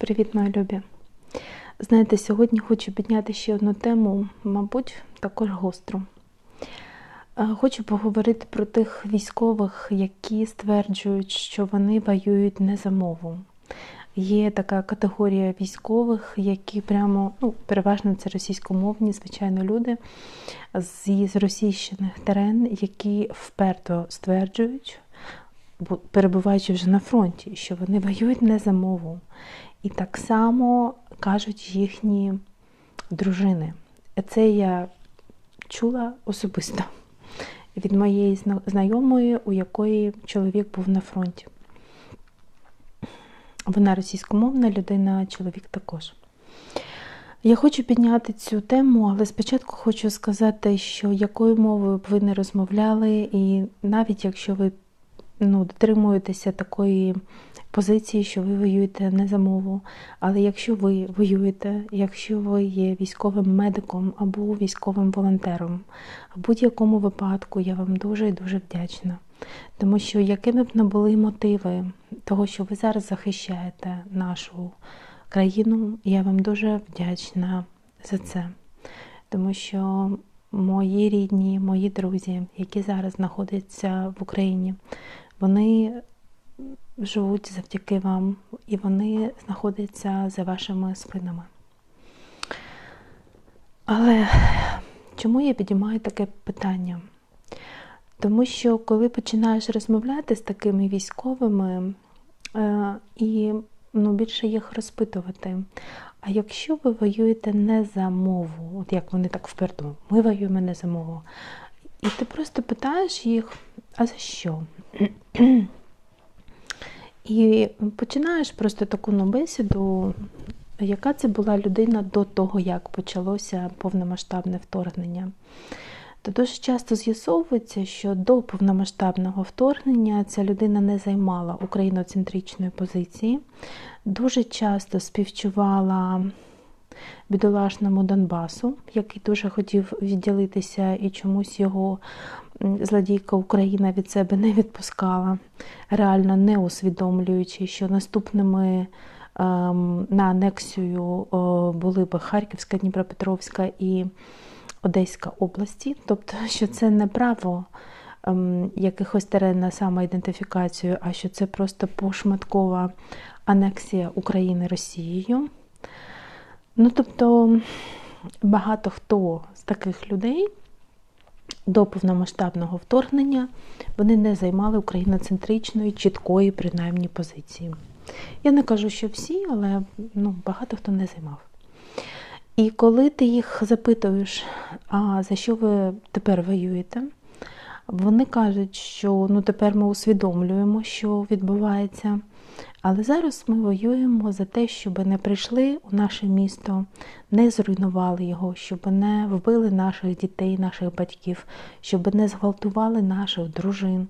Привіт, мої любі. Знаєте, сьогодні хочу підняти ще одну тему, мабуть, також гостру. Е, Хочу поговорити про тих військових, які стверджують, що вони воюють не за мову. Є така категорія військових, які прямо, ну, переважно це російськомовні, звичайно, люди з російщених терен, які вперто стверджують, перебуваючи вже на фронті, що вони воюють не за мову. І так само кажуть їхні дружини. Це я чула особисто від моєї знайомої, у якої чоловік був на фронті. Вона російськомовна людина, чоловік також. Я хочу підняти цю тему, але спочатку хочу сказати, що якою мовою б ви не розмовляли, і навіть якщо ви ну, дотримуєтеся такої позиції, що ви воюєте не за мову, але якщо ви воюєте, якщо ви є військовим медиком або військовим волонтером, в будь-якому випадку я вам дуже і дуже вдячна. Тому що якими б не були мотиви того, що ви зараз захищаєте нашу країну, я вам дуже вдячна за це. Тому що мої рідні, мої друзі, які зараз знаходяться в Україні, вони живуть завдяки вам, і вони знаходяться за вашими спинами. Але чому я підіймаю таке питання? Тому що коли починаєш розмовляти з такими військовими е, і ну, більше їх розпитувати, а якщо ви воюєте не за мову, от як вони так вперто, ми воюємо не за мову, і ти просто питаєш їх, а за що? І починаєш просто таку ну, бесіду, яка це була людина до того, як почалося повномасштабне вторгнення. То дуже часто з'ясовується, що до повномасштабного вторгнення ця людина не займала україноцентричної позиції, дуже часто співчувала бідолашному Донбасу, який дуже хотів відділитися і чомусь його злодійка Україна від себе не відпускала, реально не усвідомлюючи, що наступними ем, на анексію о, були б Харківська, Дніпропетровська і Одеська області, тобто, що це не право ем, якихось терен на самоідентифікацію, а що це просто пошматкова анексія України Росією. Ну, тобто, багато хто з таких людей до повномасштабного вторгнення вони не займали україноцентричної, чіткої, принаймні, позиції. Я не кажу, що всі, але ну, багато хто не займав. І коли ти їх запитуєш, а за що ви тепер воюєте, вони кажуть, що ну, тепер ми усвідомлюємо, що відбувається. Але зараз ми воюємо за те, щоб не прийшли у наше місто, не зруйнували його, щоб не вбили наших дітей, наших батьків, щоб не зґвалтували наших дружин,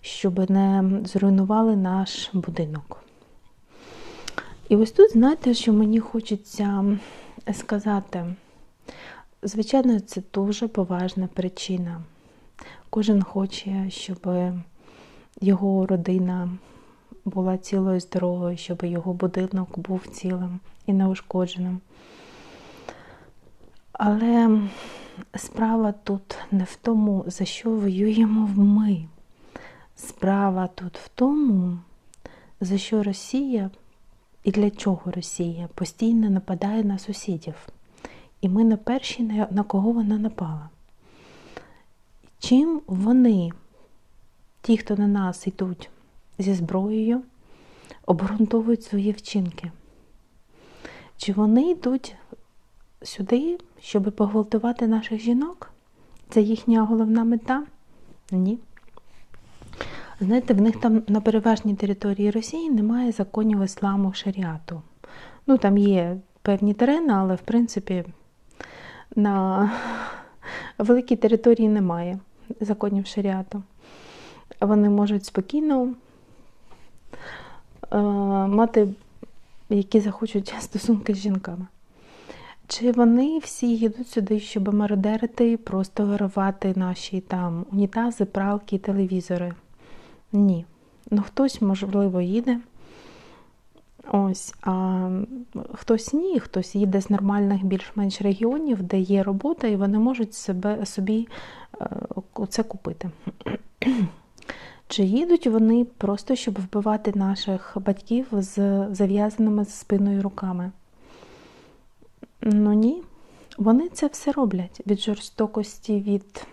щоб не зруйнували наш будинок. І ось тут, знаєте, що мені хочеться сказати, звичайно, це дуже поважна причина. Кожен хоче, щоб його родина була цілою здоровою, щоб його будинок був цілим і неушкодженим. Але справа тут не в тому, за що воюємо ми. Справа тут в тому, за що Росія і для чого Росія постійно нападає на сусідів. І ми не перші, на кого вона напала. Чим вони, ті, хто на нас йдуть зі зброєю, обґрунтовують свої вчинки? Чи вони йдуть сюди, щоб погвалтувати наших жінок? Це їхня головна мета? Ні. Знаєте, в них там на переважній території Росії немає законів ісламу шаріату. Ну, там є певні терени, але в принципі на великій території немає законів шаріату. Вони можуть спокійно мати які захочуть стосунки з жінками. Чи вони всі їдуть сюди, щоб мародерити, просто вирувати наші там унітази, пралки, телевізори? Ні. Ну, хтось, можливо, їде, Ось, а хтось ні, хтось їде з нормальних більш-менш регіонів, де є робота, і вони можуть себе, собі е, це купити. Чи їдуть вони просто, щоб вбивати наших батьків з зав'язаними за спиною руками? Ну ні. Вони це все роблять від жорстокості, від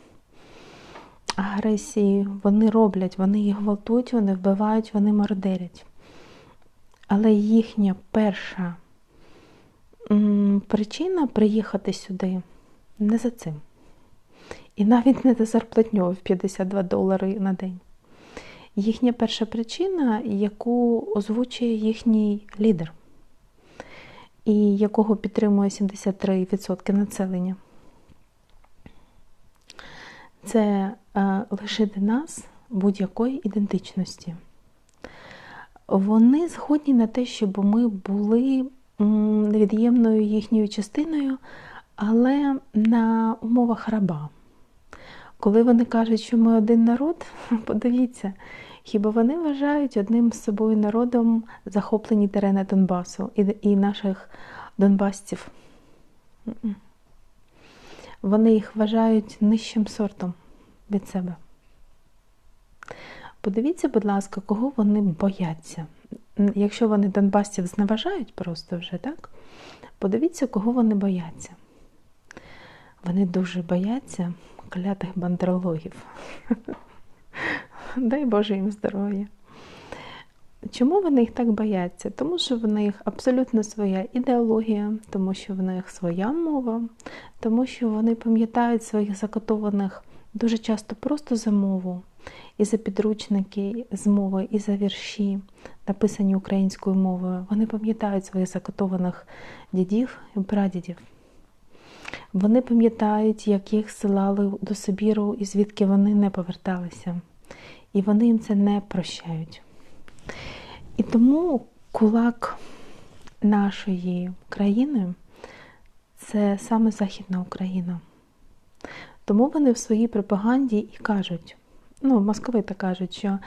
агресії. Вони роблять, вони їх гвалтують, вони вбивають, вони мордерять. Але їхня перша причина приїхати сюди не за цим. І навіть не за зарплатньою в 52 долари на день. Їхня перша причина, яку озвучує їхній лідер, і якого підтримує 73% населення, це е, лишити нас будь-якої ідентичності вони згодні на те, щоб ми були невід'ємною їхньою частиною, але на умовах раба. Коли вони кажуть, що ми один народ, подивіться, хіба вони вважають одним з собою народом захоплені терени Донбасу і, і наших донбасців? Вони їх вважають нижчим сортом від себе. Подивіться, будь ласка, кого вони бояться. Якщо вони Донбасців зневажають просто вже, так? Подивіться, кого вони бояться. Вони дуже бояться клятих бандерологів. Дай Боже їм здоров'я. Чому вони їх так бояться? Тому що в них абсолютно своя ідеологія, тому що в них своя мова, тому що вони пам'ятають своїх закатованих дуже часто просто за мову і за підручники з мови, і за вірші, написані українською мовою. Вони пам'ятають своїх закатованих дідів і прадідів. Вони пам'ятають, як їх силали до Сибіру і звідки вони не поверталися. І вони їм це не прощають. І тому кулак нашої країни це саме Західна Україна. Тому вони в своїй пропаганді і кажуть, ну, московиты кажут, что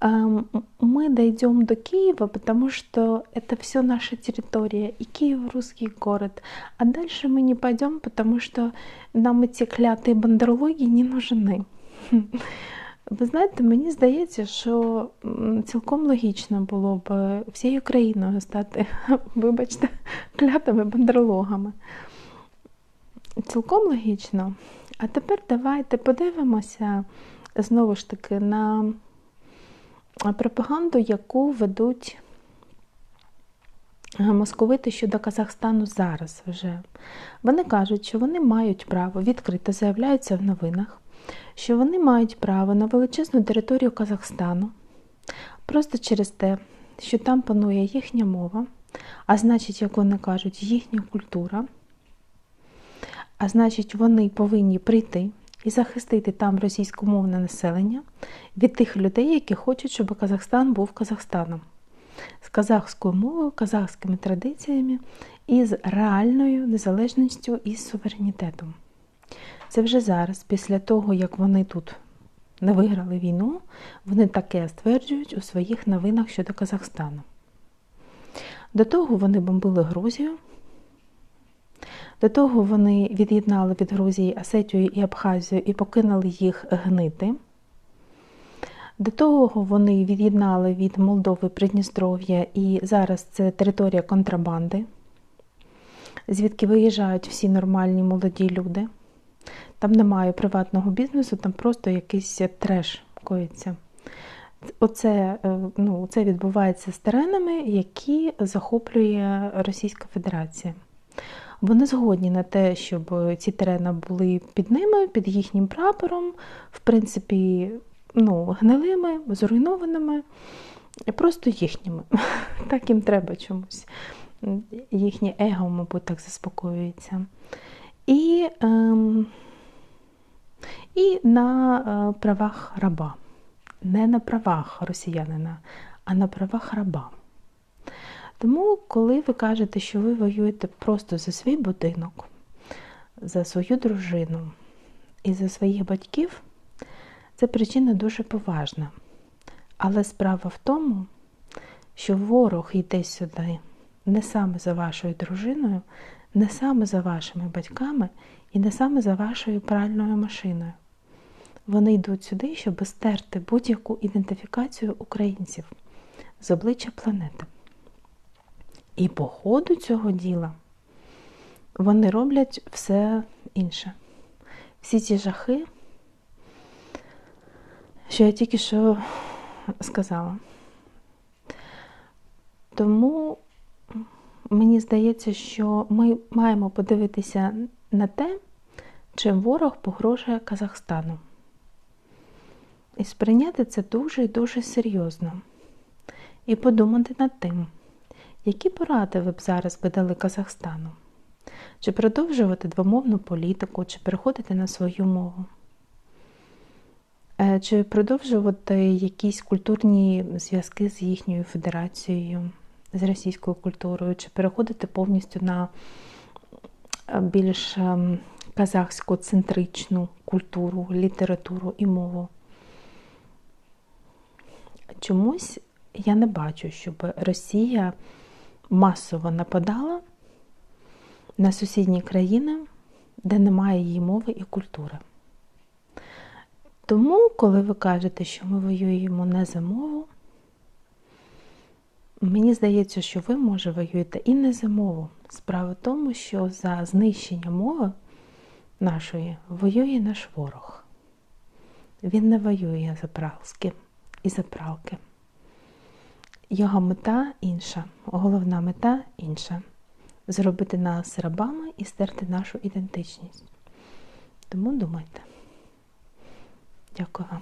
э, мы дойдем до Киева, потому что это все наша территория, и Киев русский город. А дальше мы не пойдем, потому что нам эти клятые бандерлоги не нужны. Ви знаєте, мені здається, що цілком логічно було б всією країною стати, вибачте, клятими бандерлогами. Цілком логічно. А тепер давайте подивимося знову ж таки на пропаганду, яку ведуть московити щодо Казахстану зараз вже. Вони кажуть, що вони мають право відкрито заявляються в новинах, що вони мають право на величезну територію Казахстану просто через те, що там панує їхня мова, а значить, як вони кажуть, їхня культура. А значить, вони повинні прийти і захистити там російськомовне населення від тих людей, які хочуть, щоб Казахстан був Казахстаном з казахською мовою, казахськими традиціями і з реальною незалежністю і суверенітетом. Це вже зараз, після того, як вони тут не виграли війну, вони таке стверджують у своїх новинах щодо Казахстану. До того вони бомбили Грузію. До того вони від'єднали від Грузії Асетію і Абхазію і покинули їх гнити. До того вони від'єднали від Молдови Придністров'я, і зараз це територія контрабанди, звідки виїжджають всі нормальні молоді люди. Там немає приватного бізнесу, там просто якийсь треш коїться. Оце е, ну, це відбувається з теренами, які захоплює Російська Федерація. Вони згодні на те, щоб ці терени були під ними, під їхнім прапором, в принципі, ну, гнилими, зруйнованими, просто їхніми. Так їм треба чомусь. Їхнє его, мабуть, так заспокоюється. І ем, і на е, правах раба. Не на правах росіянина, а на правах раба. Тому, коли ви кажете, що ви воюєте просто за свій будинок, за свою дружину і за своїх батьків, це причина дуже поважна. Але справа в тому, що ворог йде сюди не саме за вашою дружиною, не саме за вашими батьками і не саме за вашою пральною машиною. Вони йдуть сюди, щоб стерти будь-яку ідентифікацію українців з обличчя планети. І по ходу цього діла вони роблять все інше. Всі ці жахи, що я тільки що сказала. Тому мені здається, що ми маємо подивитися на те, чим ворог погрожує Казахстану. І сприйняти це дуже і дуже серйозно. І подумати над тим, які поради ви б зараз би дали Казахстану? Чи продовжувати двомовну політику, чи переходити на свою мову? Е, Чи продовжувати якісь культурні зв'язки з їхньою федерацією, з російською культурою, чи переходити повністю на е, більш ем, казахсько-центричну культуру, літературу і мову? Чомусь я не бачу, щоб Росія масово нападала на сусідні країни, де немає її мови і культури. Тому, коли ви кажете, що ми воюємо не за мову, мені здається, що ви, може, воюєте і не за мову. Справа в тому, що за знищення мови нашої воює наш ворог. Він не воює за пралки і за пралки. Його мета інша, головна мета інша зробити нас рабами і стерти нашу ідентичність. Тому думайте. Дякую вам.